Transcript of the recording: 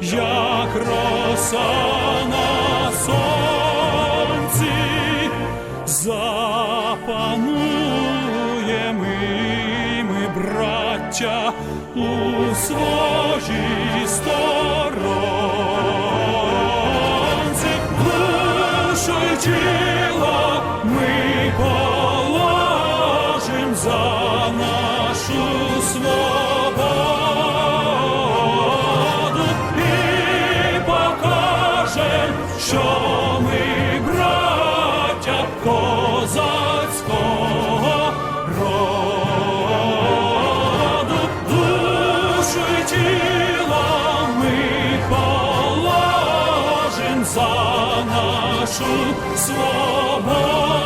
як роса на сонці, запануємо ми, браття, у своїй сторонці, тіло ми положим за нашу свободу й ми положим за нашу свободу.